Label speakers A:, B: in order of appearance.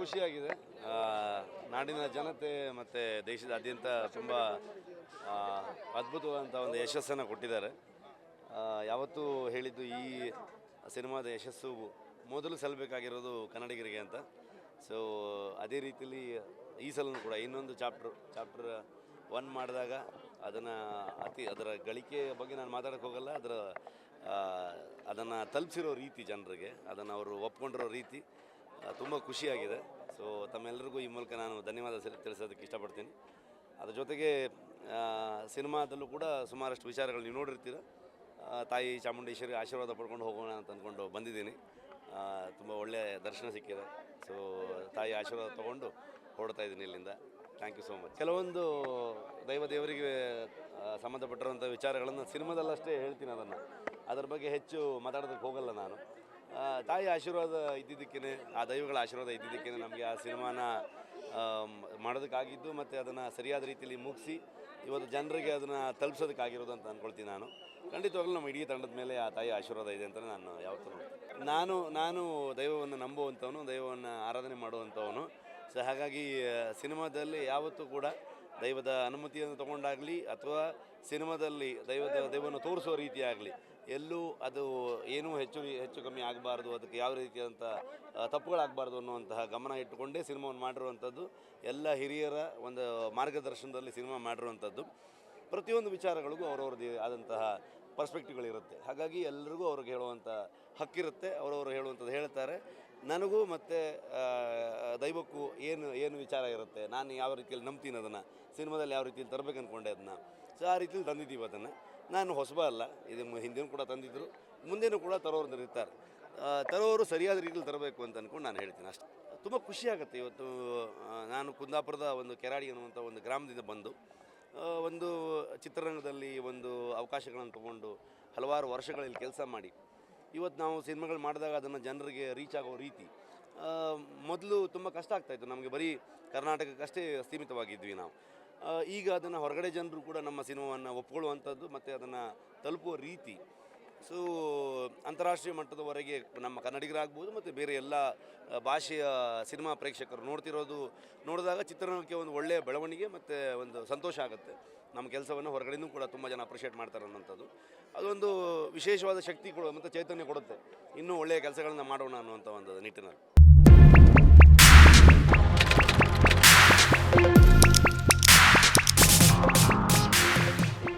A: ಖುಷಿಯಾಗಿದೆ. ನಾಡಿನ ಜನತೆ ಮತ್ತು ದೇಶದಾದ್ಯಂತ ತುಂಬ ಅದ್ಭುತವಾದಂಥ ಒಂದು ಯಶಸ್ಸನ್ನು ಕೊಟ್ಟಿದ್ದಾರೆ. ಯಾವತ್ತೂ ಹೇಳಿದ್ದು ಈ ಸಿನಿಮಾದ ಯಶಸ್ಸು ಮೊದಲು ಸಲ್ಲಬೇಕಾಗಿರೋದು ಕನ್ನಡಿಗರಿಗೆ ಅಂತ. ಸೊ ಅದೇ ರೀತಿಯಲ್ಲಿ ಈ ಸಲನೂ ಕೂಡ ಇನ್ನೊಂದು ಚಾಪ್ಟ್ರ್, ಚಾಪ್ಟರ್ ಒನ್ ಮಾಡಿದಾಗ ಅದನ್ನು ಅತಿ, ಅದರ ಗಳಿಕೆ ಬಗ್ಗೆ ನಾನು ಮಾತಾಡೋಕ್ಕೆ ಹೋಗಲ್ಲ, ಅದರ ಅದನ್ನು ತಲುಪಿಸಿರೋ ರೀತಿ ಜನರಿಗೆ, ಅದನ್ನು ಅವರು ಒಪ್ಕೊಂಡಿರೋ ರೀತಿ ತುಂಬ ಖುಷಿಯಾಗಿದೆ. ಸೊ ತಮ್ಮೆಲ್ಲರಿಗೂ ಈ ಮೂಲಕ ನಾನು ಧನ್ಯವಾದ ತಿಳಿಸೋದಕ್ಕೆ ಇಷ್ಟಪಡ್ತೀನಿ. ಅದ್ರ ಜೊತೆಗೆ ಸಿನಿಮಾದಲ್ಲೂ ಕೂಡ ಸುಮಾರಷ್ಟು ವಿಚಾರಗಳು ನೀವು ನೋಡಿರ್ತೀರ. ತಾಯಿ ಚಾಮುಂಡೇಶ್ವರಿ ಆಶೀರ್ವಾದ ಪಡ್ಕೊಂಡು ಹೋಗೋಣ ಅಂತ ಅಂದ್ಕೊಂಡು ಬಂದಿದ್ದೀನಿ. ತುಂಬ ಒಳ್ಳೆಯ ದರ್ಶನ ಸಿಕ್ಕಿದೆ. ಸೊ ತಾಯಿ ಆಶೀರ್ವಾದ ತೊಗೊಂಡು ಹೊರಡ್ತಾ ಇದ್ದೀನಿ ಇಲ್ಲಿಂದ. ಥ್ಯಾಂಕ್ ಯು ಸೋ ಮಚ್ ಕೆಲವೊಂದು ದೈವ ದೇವರಿಗೆ ಸಂಬಂಧಪಟ್ಟಿರುವಂಥ ವಿಚಾರಗಳನ್ನು ಸಿನಿಮಾದಲ್ಲಷ್ಟೇ ಹೇಳ್ತೀನಿ ಅದನ್ನು. ಅದರ ಬಗ್ಗೆ ಹೆಚ್ಚು ಮಾತಾಡೋದಕ್ಕೆ ಹೋಗಲ್ಲ ನಾನು. ತಾಯಿ ಆಶೀರ್ವಾದ ಇದ್ದಿದ್ದಕ್ಕೇ ಆ ದೈವಗಳ ಆಶೀರ್ವಾದ ಇದ್ದಿದ್ದಕ್ಕೇ ನಮಗೆ ಆ ಸಿನಿಮಾನ ಮಾಡೋದಕ್ಕಾಗಿದ್ದು ಮತ್ತು ಅದನ್ನು ಸರಿಯಾದ ರೀತಿಯಲ್ಲಿ ಮುಗಿಸಿ, ಇವತ್ತು ಜನರಿಗೆ ಅದನ್ನು ತಲುಪಿಸೋದಕ್ಕಾಗಿರೋದು ಅಂತ ಅಂದ್ಕೊಳ್ತೀನಿ ನಾನು. ಖಂಡಿತವಾಗ್ಲೂ ನಮ್ಮ ಇಡೀ ತಂಡದ ಮೇಲೆ ಆ ತಾಯಿ ಆಶೀರ್ವಾದ ಇದೆ ಅಂತ ನಾನು ಯಾವತ್ತೂ ನಾನು ನಾನು ದೈವವನ್ನು ನಂಬುವಂಥವನು, ದೈವವನ್ನು ಆರಾಧನೆ ಮಾಡುವಂಥವನು. ಸೊ ಹಾಗಾಗಿ ಸಿನಿಮಾದಲ್ಲಿ ಯಾವತ್ತೂ ಕೂಡ ದೈವದ ಅನುಮತಿಯನ್ನು ತಗೊಂಡಾಗಲಿ ಅಥವಾ ಸಿನಿಮಾದಲ್ಲಿ ದೈವದ ದೈವವನ್ನು ತೋರಿಸುವ ರೀತಿಯಾಗಲಿ ಎಲ್ಲೂ ಅದು ಏನೂ ಹೆಚ್ಚು ಹೆಚ್ಚು ಕಮ್ಮಿ ಆಗಬಾರ್ದು, ಅದಕ್ಕೆ ಯಾವ ರೀತಿಯಾದಂಥ ತಪ್ಪುಗಳಾಗಬಾರ್ದು ಅನ್ನುವಂತಹ ಗಮನ ಇಟ್ಟುಕೊಂಡೇ ಸಿನಿಮಾವನ್ನು ಮಾಡಿರುವಂಥದ್ದು ಎಲ್ಲ ಹಿರಿಯರ ಒಂದು ಮಾರ್ಗದರ್ಶನದಲ್ಲಿ ಸಿನಿಮಾ ಮಾಡಿರುವಂಥದ್ದು. ಪ್ರತಿಯೊಂದು ವಿಚಾರಗಳಿಗೂ ಅವರವ್ರದ್ದೇ ಆದಂತಹ ಪರ್ಸ್ಪೆಕ್ಟಿವ್ಗಳಿರುತ್ತೆ. ಹಾಗಾಗಿ ಎಲ್ಲರಿಗೂ ಅವ್ರಿಗೆ ಹೇಳುವಂಥ ಹಕ್ಕಿರುತ್ತೆ, ಅವರವರು ಹೇಳುವಂಥದ್ದು ಹೇಳ್ತಾರೆ. ನನಗೂ ಮತ್ತು ದೈವಕ್ಕೂ ಏನು ಏನು ವಿಚಾರ ಇರುತ್ತೆ? ನಾನು ಯಾವ ರೀತಿಯಲ್ಲಿ ನಂಬ್ತೀನಿ ಅದನ್ನು? ಸಿನಿಮಾದಲ್ಲಿ ಯಾವ ರೀತಿಯಲ್ಲಿ ತರಬೇಕು ಅಂದ್ಕೊಂಡೆ ಅದನ್ನು? ಸೊ, ಆ ರೀತಿಯಲ್ಲಿ ತಂದಿದ್ದೀವಿ ಅದನ್ನು. ನಾನು ಹೊಸಬ ಅಲ್ಲ. ಇದು ಹಿಂದಿನೂ ಕೂಡ ತಂದಿದ್ದರು ಮುಂದೆನೂ ಕೂಡ ತರೋರು ಇರ್ತಾರೆ ತರೋರು ಸರಿಯಾದ ರೀತಿಯಲ್ಲಿ ತರಬೇಕು ಅಂತ ಅಂದ್ಕೊಂಡು ನಾನು ಹೇಳ್ತೀನಿ ಅಷ್ಟೇ. ತುಂಬ ಖುಷಿಯಾಗುತ್ತೆ ಇವತ್ತು ನಾನು ಕುಂದಾಪುರದ ಒಂದು ಕೆರಾಡಿ ಅನ್ನುವಂಥ ಒಂದು ಗ್ರಾಮದಿಂದ ಬಂದು ಒಂದು ಚಿತ್ರರಂಗದಲ್ಲಿ ಒಂದು ಅವಕಾಶಗಳನ್ನು ತಗೊಂಡು ಹಲವಾರು ವರ್ಷಗಳಲ್ಲಿ ಕೆಲಸ ಮಾಡಿ ಇವತ್ತು ನಾವು ಸಿನಿಮಾಗಳು ಮಾಡಿದಾಗ ಅದನ್ನು ಜನರಿಗೆ ರೀಚ್ ಆಗೋ ರೀತಿ ಮೊದಲು ತುಂಬ ಕಷ್ಟ ಆಗ್ತಾಯಿತ್ತು ನಮಗೆ ಬರೀ ಕರ್ನಾಟಕಕ್ಕಷ್ಟೇ ಸೀಮಿತವಾಗಿದ್ವಿ ನಾವು. ಈಗ ಅದನ್ನು ಹೊರಗಡೆ ಜನರು ಕೂಡ ನಮ್ಮ ಸಿನಿಮಾವನ್ನು ಒಪ್ಕೊಳ್ಳುವಂಥದ್ದು ಮತ್ತು ಅದನ್ನು ತಲುಪುವ ರೀತಿ. ಸೊ ಅಂತಾರಾಷ್ಟ್ರೀಯ ಮಟ್ಟದವರೆಗೆ ನಮ್ಮ ಕನ್ನಡಿಗರಾಗ್ಬೋದು ಮತ್ತು ಬೇರೆ ಎಲ್ಲ ಭಾಷೆಯ ಸಿನಿಮಾ ಪ್ರೇಕ್ಷಕರು ನೋಡ್ತಿರೋದು ನೋಡಿದಾಗ ಚಿತ್ರರಂಗಕ್ಕೆ ಒಂದು ಒಳ್ಳೆಯ ಬೆಳವಣಿಗೆ ಮತ್ತು ಒಂದು ಸಂತೋಷ ಆಗುತ್ತೆ. ನಮ್ಮ ಕೆಲಸವನ್ನು ಹೊರಗಡೆಯೂ ಕೂಡ ತುಂಬ ಜನ ಅಪ್ರಿಷಿಯೇಟ್ ಮಾಡ್ತಾರೆ ಅನ್ನೋಂಥದ್ದು ಅದೊಂದು ವಿಶೇಷವಾದ ಶಕ್ತಿ ಕೊಡೋ ಮತ್ತು ಚೈತನ್ಯ ಕೊಡುತ್ತೆ. ಇನ್ನೂ ಒಳ್ಳೆಯ ಕೆಲಸಗಳನ್ನು ಮಾಡೋಣ ಅನ್ನುವಂಥ ಒಂದು ನಿಟ್ಟಿನಲ್ಲಿ.